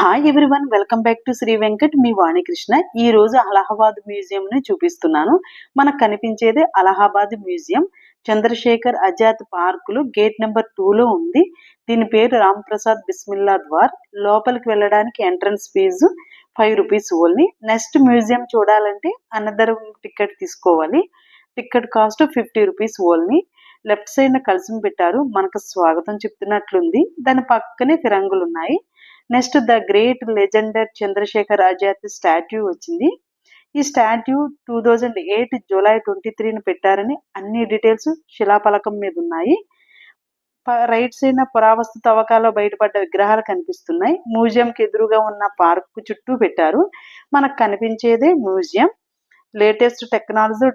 Hi everyone welcome back to Sri Venkat మీ వాణికృష్ణ. ఈ రోజు Allahabad museum ని చూపిస్తున్నాను. మనకు కనిపించేది అలహాబాద్ మ్యూజియం. చంద్రశేఖర్ ఆజాద్ పార్కులు గేట్ నెంబర్లో ఉంది. దీని పేరు రామ్ ప్రసాద్ బిస్మిల్లా ద్వార్. లోపలికి వెళ్ళడానికి entrance fees five rupees only next museum చూడాలంటే అనదర్ టికెట్ తీసుకోవాలి. Ticket cost fifty rupees only left side కలిసి పెట్టారు. మనకు స్వాగతం చెప్తున్నట్లుంది. దాని పక్కనే ఫిరంగులు ఉన్నాయి next the great legend Chandrashekhar Azad statue వచ్చింది. ఈ statue two thousand eight July twenty త్రీని పెట్టారని అన్ని డీటెయిల్స్ శిలాఫలకం మీద ఉన్నాయి. రైట్ సైడ్ పురావస్తు తవ్వకాల్లో బయటపడ్డ విగ్రహాలు కనిపిస్తున్నాయి. మ్యూజియం కి ఎదురుగా ఉన్న పార్క్ చుట్టూ పెట్టారు. మనకు కనిపించేదే మ్యూజియం. లేటెస్ట్ టెక్నాలజీ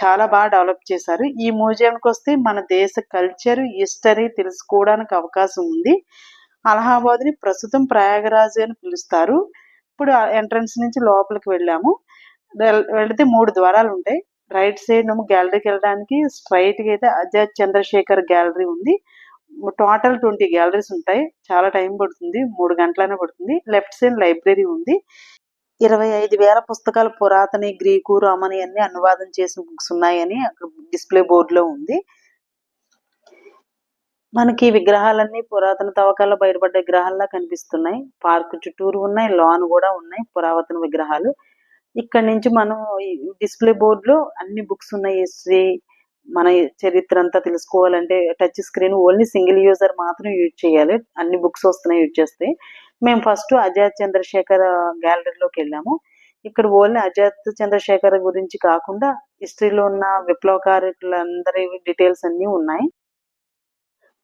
చాలా బాగా డెవలప్ చేశారు. ఈ మ్యూజియంకి వస్తే మన దేశ కల్చర్ హిస్టరీ తెలుసుకోవడానికి అవకాశం ఉంది. అలహాబాద్ని ప్రస్తుతం ప్రయాగరాజ్ అని పిలుస్తారు. ఇప్పుడు ఎంట్రన్స్ నుంచి లోపలికి వెళ్ళాము. వెళితే మూడు ద్వారాలు ఉంటాయి. రైట్ సైడ్ ఏమో గ్యాలరీకి వెళ్ళడానికి స్ట్రైట్గా అయితే అజాద్ చంద్రశేఖర్ గ్యాలరీ ఉంది. టోటల్ ట్వంటీ గ్యాలరీస్ ఉంటాయి. చాలా టైం పడుతుంది. మూడు గంటలనే పడుతుంది. లెఫ్ట్ సైడ్ లైబ్రరీ ఉంది. ఇరవై ఐదు వేల పుస్తకాలు పురాతన గ్రీకు రోమని అన్ని అనువాదం చేసిన బుక్స్ ఉన్నాయని అక్కడ డిస్ప్లే బోర్డులో ఉంది. మనకి విగ్రహాలన్నీ పురాతన తవ్వకాల్లో బయటపడ్డ విగ్రహాల్లా కనిపిస్తున్నాయి. పార్క్ చుట్టూరు ఉన్నాయి లాన్ కూడా ఉన్నాయి పురాతన విగ్రహాలు. ఇక్కడ నుంచి మనం డిస్ప్లే బోర్డులో అన్ని బుక్స్ ఉన్నాయి హిస్టరీ మన చరిత్ర అంతా తెలుసుకోవాలంటే touch screen only single user మాత్రం యూజ్ చేయాలి. అన్ని బుక్స్ వస్తున్నాయి యూజ్ చేస్తే. మేము ఫస్ట్ అజాత్ చంద్రశేఖర్ గ్యాలరీలోకి వెళ్ళాము. ఇక్కడ ఓన్లీ అజాత్ చంద్రశేఖర్ గురించి కాకుండా హిస్టరీలో ఉన్న విప్లవకారులందరి డీటెయిల్స్ అన్ని ఉన్నాయి.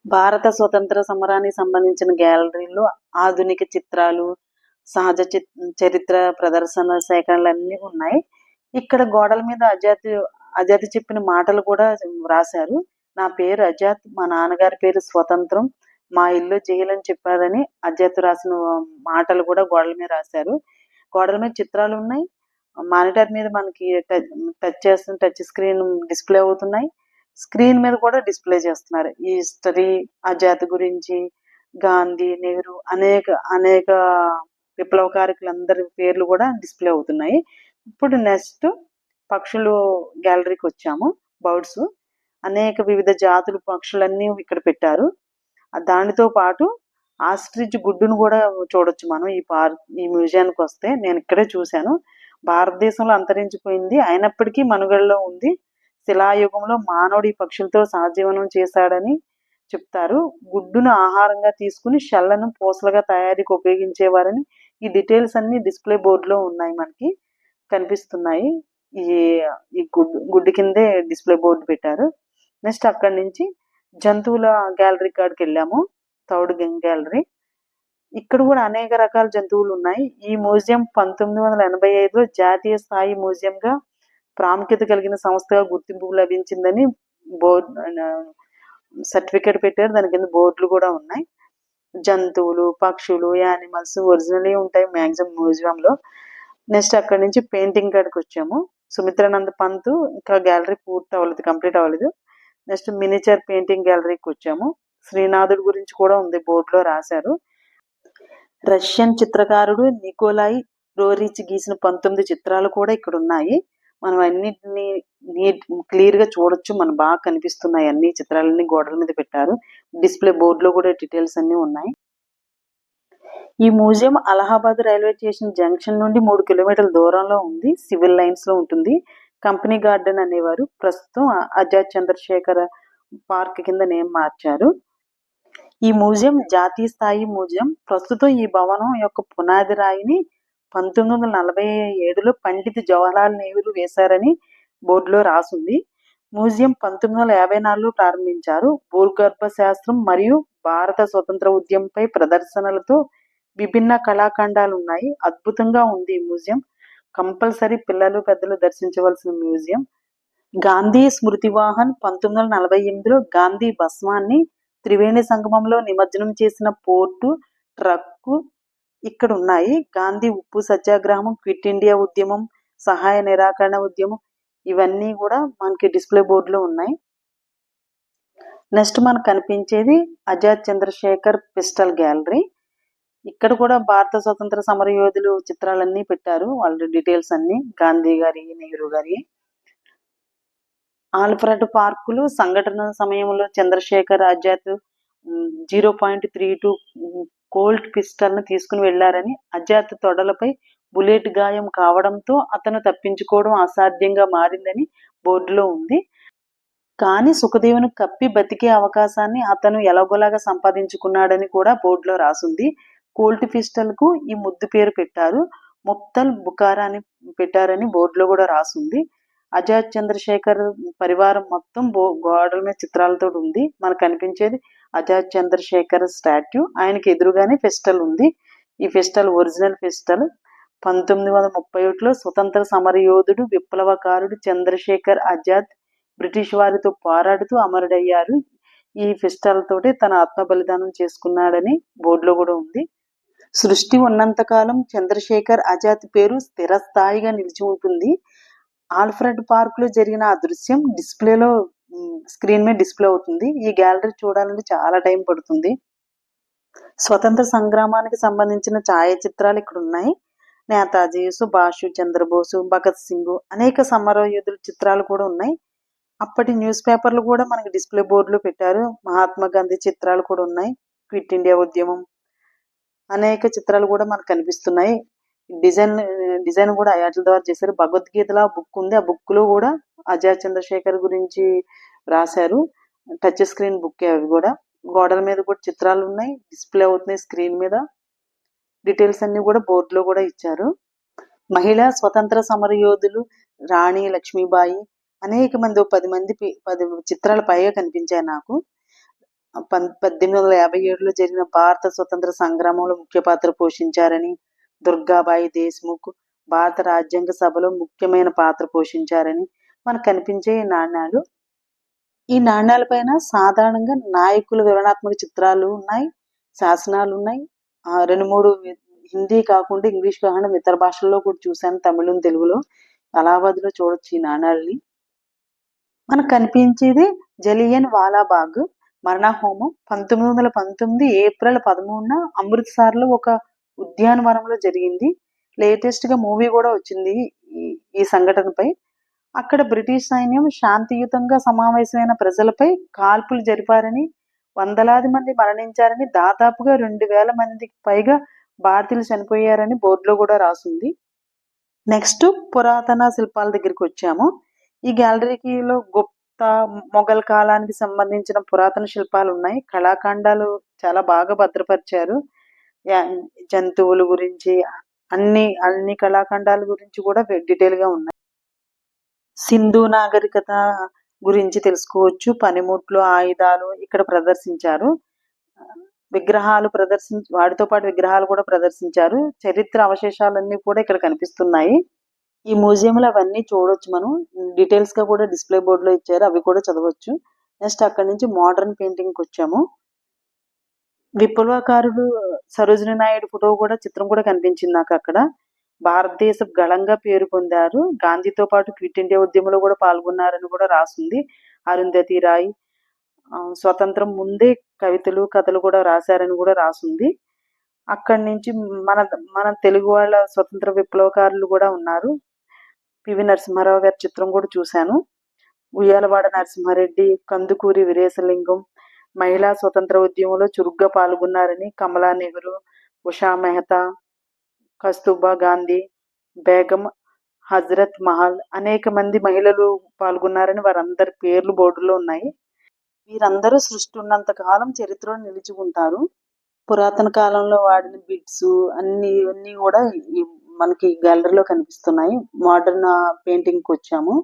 భారత స్వతంత్ర సమరానికి సంబంధించిన గ్యాలరీలో ఆధునిక చిత్రాలు సహజ చరిత్ర ప్రదర్శన సేకరణలు అన్ని ఉన్నాయి. ఇక్కడ గోడల మీద అజాత్ అజాత్ చెప్పిన మాటలు కూడా రాశారు నా పేరు అజాత్ మా నాన్నగారి పేరు స్వతంత్రం మా ఇల్లు జైలని చెప్పారని అజాత్ రాసిన మాటలు కూడా గోడల మీద రాశారు. గోడల మీద చిత్రాలు ఉన్నాయి. మానిటర్ మీద మనకి టచ్ చేస్తున్న టచ్ స్క్రీన్ డిస్ప్లే అవుతున్నాయి. స్క్రీన్ మీద కూడా డిస్ప్లే చేస్తున్నారు. ఈ హిస్టరీ ఆ జాతి గురించి గాంధీ నెహ్రూ అనేక అనేక విప్లవకారకులందరి పేర్లు కూడా డిస్ప్లే అవుతున్నాయి. ఇప్పుడు నెక్స్ట్ పక్షులు గ్యాలరీకి వచ్చాము. బర్డ్స్. అనేక వివిధ జాతులు పక్షులన్నీ ఇక్కడ పెట్టారు. దానితో పాటు ఆస్ట్రిచ్ గుడ్డును కూడా చూడొచ్చు మనం ఈ పార్క్ ఈ మ్యూజియానికి వస్తే. నేను ఇక్కడే చూశాను. భారతదేశంలో అంతరించిపోయింది. అయినప్పటికీ మనుగడలో ఉంది. శిలాయుగంలో మానవుడు ఈ పక్షులతో సహజీవనం చేశాడని చెప్తారు. గుడ్డును ఆహారంగా తీసుకుని షెల్లను పూసలుగా తయారీకి ఉపయోగించేవారని ఈ డీటెయిల్స్ అన్ని డిస్ప్లే బోర్డులో ఉన్నాయి మనకి కనిపిస్తున్నాయి. ఈ ఈ గుడ్డు గుడ్డు కిందే డిస్ప్లే బోర్డు పెట్టారు. నెక్స్ట్ అక్కడి నుంచి జంతువుల గ్యాలరీ కాడికి వెళ్ళాము తౌడు గ్యాలరీ. ఇక్కడ కూడా అనేక రకాల జంతువులు ఉన్నాయి. ఈ మ్యూజియం పంతొమ్మిది వందల ఎనభై ఐదులో జాతీయ స్థాయి మ్యూజియంగా ప్రాముఖ్యత కలిగిన సంస్థగా గుర్తింపు లభించిందని బోర్డు సర్టిఫికేట్ పెట్టారు. దాని కింద బోర్డులు కూడా ఉన్నాయి. జంతువులు పక్షులు యానిమల్స్ ఒరిజినల్ ఉంటాయి మ్యాక్సిమం మ్యూజియంలో. నెక్స్ట్ అక్కడ నుంచి పెయింటింగ్ కాడికి వచ్చాము. సుమిత్రానంద పంత్ ఇంకా గ్యాలరీ పూర్తి అవ్వలేదు కంప్లీట్ అవ్వలేదు. నెక్స్ట్ మినిచర్ పెయింటింగ్ గ్యాలరీకి వచ్చాము. శ్రీనాథుడి గురించి కూడా ఉంది బోర్డులో రాశారు. రష్యన్ చిత్రకారుడు నికోలాయ్ రోరిచ్ గీసిన పంతొమ్మిది చిత్రాలు కూడా ఇక్కడ ఉన్నాయి మనం అన్నిటిని నీట్ క్లియర్గా చూడొచ్చు. మనం బాగా కనిపిస్తున్నాయి అన్ని చిత్రాలన్నీ గోడల మీద పెట్టారు. డిస్ప్లే బోర్డులో కూడా డీటెయిల్స్ అన్ని ఉన్నాయి. ఈ museum Allahabad railway station junction నుండి మూడు కిలోమీటర్ల దూరంలో ఉంది. సివిల్ లైన్స్లో ఉంటుంది. కంపెనీ గార్డెన్ అనేవారు ప్రస్తుతం అజాద్ చంద్రశేఖర్ పార్క్ కింద నేమ్ మార్చారు. ఈ మ్యూజియం జాతీయ స్థాయి మ్యూజియం. ప్రస్తుతం ఈ భవనం యొక్క పునాది రాయిని పంతొమ్మిది వందల నలభై ఏడులో పండిత్ జవహర్లాల్ నెహ్రూ వేశారని బోర్డులో రాసుంది. మ్యూజియం పంతొమ్మిది వందల యాభై నాలుగులో ప్రారంభించారు. భూగర్భ శాస్త్రం మరియు భారత స్వతంత్ర ఉద్యమంపై ప్రదర్శనలతో విభిన్న కళాఖండాలు ఉన్నాయి అద్భుతంగా ఉంది ఈ మ్యూజియం. కంపల్సరీ పిల్లలు పెద్దలు దర్శించవలసిన మ్యూజియం. గాంధీ స్మృతి వాహన్ పంతొమ్మిది వందల నలభై ఎనిమిదిలో గాంధీ భస్మాన్ని త్రివేణి సంగమంలో నిమజ్జనం చేసిన పోర్టు ట్రక్కు ఇక్కడ ఉన్నాయి గాంధీ ఉప్పు సత్యాగ్రహం క్విట్ ఇండియా ఉద్యమం సహాయ నిరాకరణ ఉద్యమం ఇవన్నీ కూడా మనకి డిస్ప్లే బోర్డులో ఉన్నాయి. నెక్స్ట్ మనకు కనిపించేది అజాద్ చంద్రశేఖర్ పిస్టల్ గ్యాలరీ. ఇక్కడ కూడా భారత స్వతంత్ర సమర యోధులు చిత్రాలన్నీ పెట్టారు. వాళ్ళ డీటెయిల్స్ అన్ని. గాంధీ గారి నెహ్రూ గారి. ఆల్ఫ్రెడ్ పార్కులు సంఘటన సమయంలో Chandrashekhar Azad zero point three two Colt పిస్టల్ను తీసుకుని వెళ్ళారని అజాత్ తొడలపై బుల్లెట్ గాయం కావడంతో అతను తప్పించుకోవడం అసాధ్యంగా మారిందని బోర్డులో ఉంది. కానీ సుఖదేవుని కప్పి బతికే అవకాశాన్ని అతను ఎలాగోలాగా సంపాదించుకున్నాడని కూడా బోర్డులో రాసుంది. కోల్ట్ పిస్టల్కు ఈ ముద్దు పేరు పెట్టారు. ముక్తల్ బుకారా అని పెట్టారని బోర్డులో కూడా రాసుంది. అజాత్ చంద్రశేఖర్ పరివారం మొత్తం బో గోడల మీద చిత్రాలతో ఉంది. మనకు కనిపించేది అజాద్ చంద్రశేఖర్ స్టాట్యూ. ఆయనకి ఎదురుగానే ఫెస్టల్ ఉంది. ఈ ఫెస్టల్ ఒరిజినల్ ఫెస్టల్. పంతొమ్మిది వందల ముప్పై ఒకటిలో స్వతంత్ర సమర యోధుడు విప్లవకారుడు చంద్రశేఖర్ ఆజాద్ బ్రిటిష్ వారితో పోరాడుతూ అమరుడయ్యారు. ఈ ఫెస్టల్ తోటి తన ఆత్మ బలిదానం చేసుకున్నాడని బోర్డులో కూడా ఉంది. సృష్టి ఉన్నంత కాలం చంద్రశేఖర్ ఆజాద్ పేరు స్థిరస్థాయిగా నిలిచి ఉంటుంది. ఆల్ఫ్రెడ్ పార్క్లో జరిగిన ఆ దృశ్యం డిస్ప్లేలో స్క్రీన్ మీద డిస్ప్లే అవుతుంది. ఈ గ్యాలరీ చూడాలంటే చాలా టైం పడుతుంది. స్వతంత్ర సంగ్రామానికి సంబంధించిన ఛాయాచిత్రాలు ఇక్కడ ఉన్నాయి. నేతాజీ సుభాష్ చంద్రబోసు భగత్ సింగ్ అనేక సమరయోధుల చిత్రాలు కూడా ఉన్నాయి. అప్పటి న్యూస్ పేపర్లు కూడా మనకి డిస్ప్లే బోర్డులో పెట్టారు. మహాత్మా గాంధీ చిత్రాలు కూడా ఉన్నాయి. క్విట్ ఇండియా ఉద్యమం అనేక చిత్రాలు కూడా మనకు కనిపిస్తున్నాయి. డిజైన్ డిజైన్ కూడా వాటి ద్వారా చేశారు. భగవద్గీతలో బుక్ ఉంది. ఆ బుక్లో కూడా అజయ్ చంద్రశేఖర్ గురించి రాశారు. టచ్ స్క్రీన్ బుక్ అవి కూడా. గోడల మీద కూడా చిత్రాలు ఉన్నాయి. డిస్ప్లే అవుతున్నాయి స్క్రీన్ మీద. డీటెయిల్స్ అన్ని కూడా బోర్డులో కూడా ఇచ్చారు. మహిళా స్వతంత్ర సమర యోధులు రాణి లక్ష్మీబాయి అనేక మంది పది మంది పది చిత్రాల పైగా కనిపించాయి నాకు. పద్దెనిమిది వందల యాభై ఏడులో జరిగిన భారత స్వతంత్ర సంగ్రామంలో ముఖ్య పాత్ర పోషించారని దుర్గాబాయి దేశ్ముఖ్ భారత రాజ్యాంగ సభలో ముఖ్యమైన పాత్ర పోషించారని మనకు కనిపించే ఈ నాణ్యాలు. ఈ నాణ్యాల పైన సాధారణంగా నాయకుల వివరణాత్మక చిత్రాలు ఉన్నాయి శాసనాలు ఉన్నాయి. రెండు మూడు హిందీ కాకుండా ఇంగ్లీష్ కాకుండా ఇతర భాషల్లో కూడా చూశాను తమిళం తెలుగులో. అలహాబాద్లో చూడొచ్చు ఈ నాణ్యాలని. మనకు కనిపించేది జలియన్ వాలాబాగ్ మరణహోమం పంతొమ్మిది వందల పంతొమ్మిది ఏప్రిల్ పదమూడున అమృత్సర్లో ఒక ఉద్యానవనంలో జరిగింది. లేటెస్ట్గా మూవీ కూడా వచ్చింది ఈ- సంఘటనపై. అక్కడ బ్రిటిష్ సైన్యం శాంతియుతంగా సమావేశమైన ప్రజలపై కాల్పులు జరిపారని వందలాది మంది మరణించారని దాదాపుగా రెండు వేల మందికి పైగా భారతీయులు చనిపోయారని బోర్డులో కూడా రాసింది. నెక్స్ట్ పురాతన శిల్పాల దగ్గరికి వచ్చాము. ఈ గ్యాలరీలో గుప్తా మొఘల్ కాలానికి సంబంధించిన పురాతన శిల్పాలు ఉన్నాయి. కళాఖండాలు చాలా బాగా భద్రపరిచారు. జంతువుల గురించి అన్ని అన్ని కళాఖండాల గురించి కూడా డీటెయిల్గా ఉన్నాయి. సింధు నాగరికత గురించి తెలుసుకోవచ్చు. పనిముట్లు ఆయుధాలు ఇక్కడ ప్రదర్శించారు. విగ్రహాలు ప్రదర్శించ వాటితో పాటు విగ్రహాలు కూడా ప్రదర్శించారు. చరిత్ర అవశేషాలన్నీ కూడా ఇక్కడ కనిపిస్తున్నాయి. ఈ మ్యూజియంలో లో అవన్నీ చూడొచ్చు మనం. డీటెయిల్స్గా కూడా డిస్ప్లే బోర్డ్లో ఇచ్చారు. అవి కూడా చదవచ్చు. నెక్స్ట్ అక్కడ నుంచి మోడర్న్ పెయింటింగ్కి వచ్చాము. విప్లవకారుడు సరోజిని నాయుడు ఫోటో కూడా చిత్రం కూడా కనిపించింది నాకు అక్కడ. భారతదేశ గళంగా పేరు పొందారు. గాంధీతో పాటు క్విట్ ఇండియా ఉద్యమంలో కూడా పాల్గొన్నారని కూడా రాసింది అరుంధతి రాయ్. స్వతంత్రం ముందే కవితలు కథలు కూడా రాశారని కూడా రాసింది. అక్కడి నుంచి మన మన తెలుగు వాళ్ళ స్వతంత్ర విప్లవకారులు కూడా ఉన్నారు. పివి నరసింహారావు గారి చిత్రం కూడా చూశాను. ఉయ్యాలవాడ నరసింహారెడ్డి కందుకూరి వీరేశలింగం మహిళా స్వతంత్ర ఉద్యమంలో చురుగ్గా పాల్గొన్నారని కమలా నెహ్రూ ఉషా మెహతా కస్తూబా గాంధీ బేగం హజరత్ మహల్ అనేక మంది మహిళలు పాల్గొన్నారని వారందరి పేర్లు బోర్డులో ఉన్నాయి. వీరందరూ సృష్టి ఉన్నంత కాలం చరిత్రలో నిలిచి ఉంటారు. పురాతన కాలంలో వాడిన బిట్స్ అన్ని అన్ని కూడా మనకి గ్యాలరీలో కనిపిస్తున్నాయి. మోడర్న్ పెయింటింగ్కి వచ్చాము.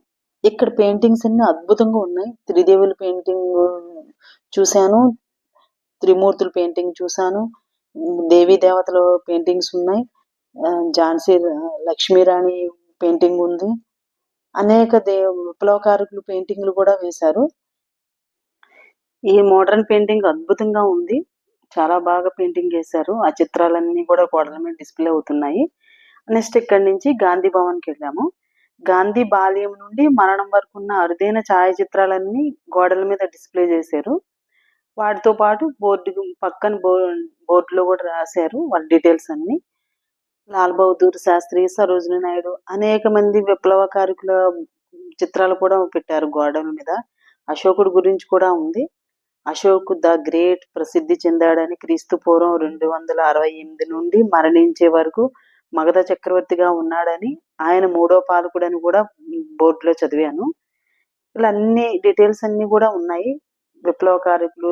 ఇక్కడ పెయింటింగ్స్ అన్ని అద్భుతంగా ఉన్నాయి. త్రిదేవుల పెయింటింగ్ చూశాను. త్రిమూర్తుల పెయింటింగ్ చూశాను. దేవీ దేవతల పెయింటింగ్స్ ఉన్నాయి. ఝాన్సీ లక్ష్మీరాణి పెయింటింగ్ ఉంది. అనేక దే విప్లవకారులు పెయింటింగ్లు కూడా వేశారు. ఈ మోడర్న్ పెయింటింగ్ అద్భుతంగా ఉంది. చాలా బాగా పెయింటింగ్ చేశారు. ఆ చిత్రాలన్నీ కూడా గోడల మీద డిస్ప్లే అవుతున్నాయి. నెక్స్ట్ ఇక్కడ నుంచి గాంధీ భవన్కి వెళ్ళాము. గాంధీ బాల్యం నుండి మరణం వరకు ఉన్న అరుదైన ఛాయాచిత్రాలన్నీ గోడల మీద డిస్ప్లే చేశారు. వాటితో పాటు బోర్డు పక్కన బో బోర్డులో కూడా రాశారు వాళ్ళ డీటెయిల్స్ అన్ని. లాల్ బహదూర్ శాస్త్రి సరోజిని నాయుడు అనేక మంది విప్లవకారుల చిత్రాలు కూడా పెట్టారు గోడల మీద. అశోకుడు గురించి కూడా ఉంది. అశోక్ ద గ్రేట్ ప్రసిద్ధి చెందాడని క్రీస్తు పూర్వం రెండు వందల అరవై ఎనిమిది నుండి మరణించే వరకు మగధ చక్రవర్తిగా ఉన్నాడని ఆయన మూడో పాలకుడని కూడా బోర్డులో చదివాను. ఇలా అన్ని డీటెయిల్స్ అన్ని కూడా ఉన్నాయి. విప్లవకారికులు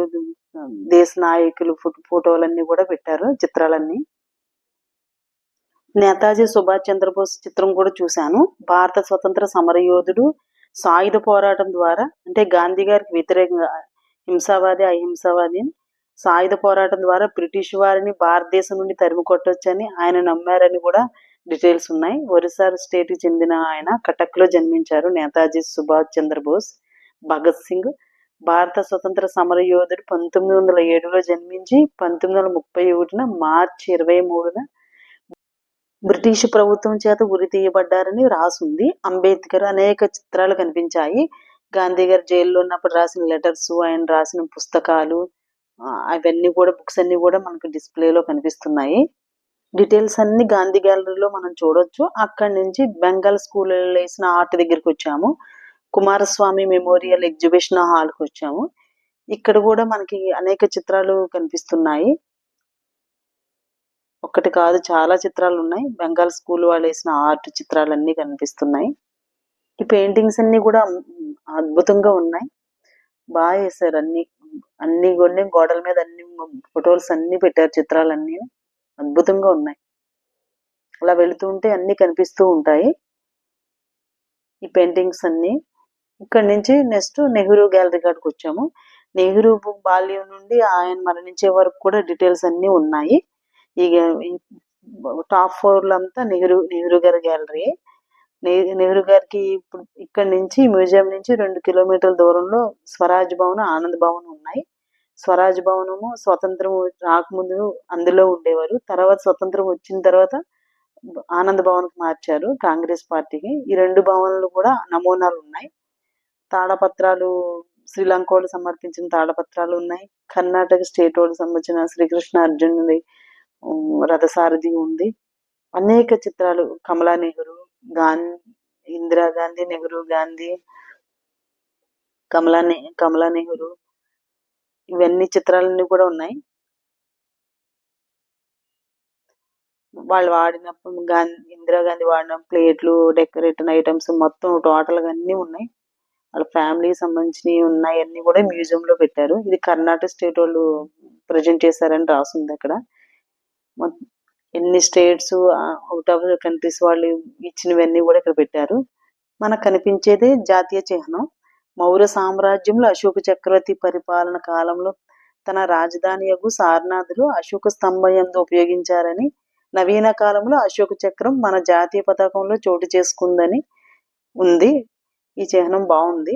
దేశ నాయకులు ఫోటోలన్నీ కూడా పెట్టారు చిత్రాలన్నీ. నేతాజీ సుభాష్ చంద్రబోస్ చిత్రం కూడా చూశాను. భారత స్వతంత్ర సమరయోధుడు సాయుధ పోరాటం ద్వారా అంటే గాంధీ గారికి వ్యతిరేకంగా హింసావాది అహింసావాది సాయుధ పోరాటం ద్వారా బ్రిటిష్ వారిని భారతదేశం నుండి తరిమి కొట్టొచ్చని ఆయన నమ్మారని కూడా డీటెయిల్స్ ఉన్నాయి. ఒరిస్సా స్టేట్కి చెందిన ఆయన కటక్లో జన్మించారు నేతాజీ సుభాష్ చంద్రబోస్. భగత్ సింగ్ భారత స్వతంత్ర సమర యోధుడు పంతొమ్మిది వందల ఏడులో జన్మించి పంతొమ్మిది వందల ముప్పై ఒకటిన మార్చి ఇరవై మూడున బ్రిటిష్ ప్రభుత్వం చేత ఉరి తీయబడ్డారని రాసుంది. అంబేద్కర్ అనేక చిత్రాలు కనిపించాయి. గాంధీ గారు జైల్లో ఉన్నప్పుడు రాసిన లెటర్స్ ఆయన రాసిన పుస్తకాలు అవన్నీ కూడా బుక్స్ అన్ని కూడా మనకు డిస్ప్లేలో కనిపిస్తున్నాయి. డీటెయిల్స్ అన్ని గాంధీ గ్యాలరీలో మనం చూడొచ్చు. అక్కడి నుంచి బెంగాల్ స్కూల్ వేసిన ఆర్ట్ దగ్గరికి వచ్చాము. కుమారస్వామి మెమోరియల్ ఎగ్జిబిషన్ హాల్కి వచ్చాము. ఇక్కడ కూడా మనకి అనేక చిత్రాలు కనిపిస్తున్నాయి. ఒకటి కాదు చాలా చిత్రాలు ఉన్నాయి. బెంగాల్ స్కూల్ వాళ్ళు వేసిన ఆర్ట్ చిత్రాలు అన్ని కనిపిస్తున్నాయి. ఈ పెయింటింగ్స్ అన్ని కూడా అద్భుతంగా ఉన్నాయి. బాగా వేసారు అన్ని. అన్ని కొన్ని గోడల మీద అన్ని ఫొటోస్ అన్ని పెట్టారు చిత్రాలన్నీ. అద్భుతంగా ఉన్నాయి. అలా వెళుతుంటే అన్ని కనిపిస్తూ ఉంటాయి. ఈ పెయింటింగ్స్ అన్ని ఇక్కడ నుంచి నెక్స్ట్ నెహ్రూ గ్యాలరీ కాడికి వచ్చాము. నెహ్రూ బాల్యం నుండి ఆయన మరణించే వరకు కూడా డీటెయిల్స్ అన్ని ఉన్నాయి. ఈ టాప్ ఫ్లోర్ అంతా నెహ్రూ నెహ్రూ గారి గ్యాలరీ నెహ్రూ గారికి ఇప్పుడు ఇక్కడ నుంచి మ్యూజియం నుంచి రెండు కిలోమీటర్ల దూరంలో స్వరాజ్ భవన్ ఆనంద్ భవన్ ఉన్నాయి. స్వరాజ్ భవనము స్వతంత్రం రాకముందు అందులో ఉండేవారు. తర్వాత స్వతంత్రం వచ్చిన తర్వాత ఆనంద్ భవన్కి మార్చారు కాంగ్రెస్ పార్టీకి. ఈ రెండు భవన్లు కూడా నమూనాలు ఉన్నాయి. తాళపత్రాలు శ్రీలంక వాళ్ళు సమర్పించిన తాళపత్రాలు ఉన్నాయి. కర్ణాటక స్టేట్ వాళ్ళు సంబంధించిన శ్రీకృష్ణ అర్జునుడి రథసారథి ఉంది. అనేక చిత్రాలు కమలా నెహ్రూ గాంధీ ఇందిరాగాంధీ నెహ్రూ గాంధీ కమలా కమలా నెహ్రూ ఇవన్నీ చిత్రాలన్నీ కూడా ఉన్నాయి. వాళ్ళు వాడిన గాంధీ ఇందిరాగాంధీ వాడిన ప్లేట్లు డెకరేటివ్ ఐటమ్స్ మొత్తం టోటల్ అన్నీ అన్ని ఉన్నాయి. వాళ్ళ ఫ్యామిలీ సంబంధించినవి ఉన్నాయన్నీ కూడా మ్యూజియం లో పెట్టారు. ఇది కర్ణాటక స్టేట్ వాళ్ళు ప్రజెంట్ చేశారని రాసింది అక్కడ. ఎన్ని స్టేట్స్ అవుట్ ఆఫ్ కంట్రీస్ వాళ్ళు ఇచ్చినవన్నీ కూడా ఇక్కడ పెట్టారు. మనకు కనిపించేది జాతీయ చిహ్నం. మౌర్య సామ్రాజ్యంలో అశోక చక్రవర్తి పరిపాలన కాలంలో తన రాజధాని యొక్క సారనాథులు అశోక స్తంభం ఉపయోగించారని నవీన కాలంలో అశోక చక్రం మన జాతీయ పతాకంలో చోటు చేసుకుందని ఉంది. ఈ చిహ్నం బాగుంది.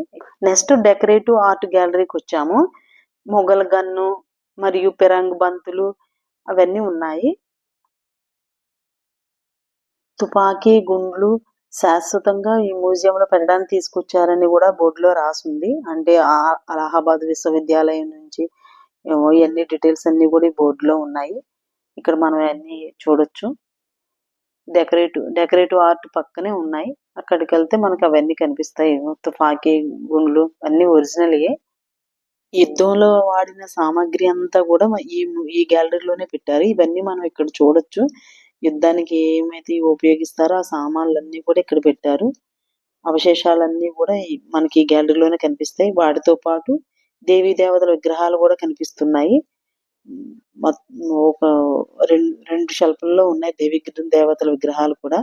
నెక్స్ట్ డెకరేటివ్ ఆర్ట్ గ్యాలరీకి వచ్చాము. మొఘల్ గన్ను మరియు పిరంగ్ బంతులు అవన్నీ ఉన్నాయి. తుపాకీ గుండ్లు శాశ్వతంగా ఈ మ్యూజియంలో పెట్టడానికి తీసుకొచ్చారని కూడా బోర్డులో రాసింది. అంటే అలహాబాద్ విశ్వవిద్యాలయం నుంచి ఇవన్నీ డీటెయిల్స్ అన్ని కూడా ఈ బోర్డులో ఉన్నాయి. ఇక్కడ మనం అన్ని చూడొచ్చు. డెకరేటివ్ డెకరేటివ్ ఆర్ట్ పక్కనే ఉన్నాయి. అక్కడికి వెళ్తే మనకు అవన్నీ కనిపిస్తాయి. తుపాకీ గుండ్లు అన్ని ఒరిజినల్ యుద్ధంలో వాడిన సామాగ్రి అంతా కూడా ఈ ఈ గ్యాలరీలోనే పెట్టారు. ఇవన్నీ మనం ఇక్కడ చూడొచ్చు. యుద్ధానికి ఏమైతే ఉపయోగిస్తారో ఆ సామాన్లన్నీ కూడా ఇక్కడ పెట్టారు. అవశేషాలన్నీ కూడా మనకి ఈ గ్యాలరీలోనే కనిపిస్తాయి. వాటితో పాటు దేవీ దేవతల విగ్రహాలు కూడా కనిపిస్తున్నాయి. ఒక రెండు రెండు షెల్ఫ్ల్లో ఉన్నాయి దేవి దేవతల విగ్రహాలు కూడా.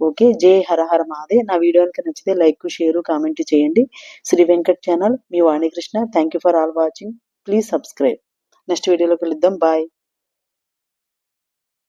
ఓకే జై హర హర మహాదేవ్. నా వీడియో కనుక నచ్చితే లైక్ షేర్ కామెంట్ చేయండి. Shri Venkat channel me Vanikrishna. Thank you for all watching please subscribe next వీడియోలో కలుద్దాం బాయ్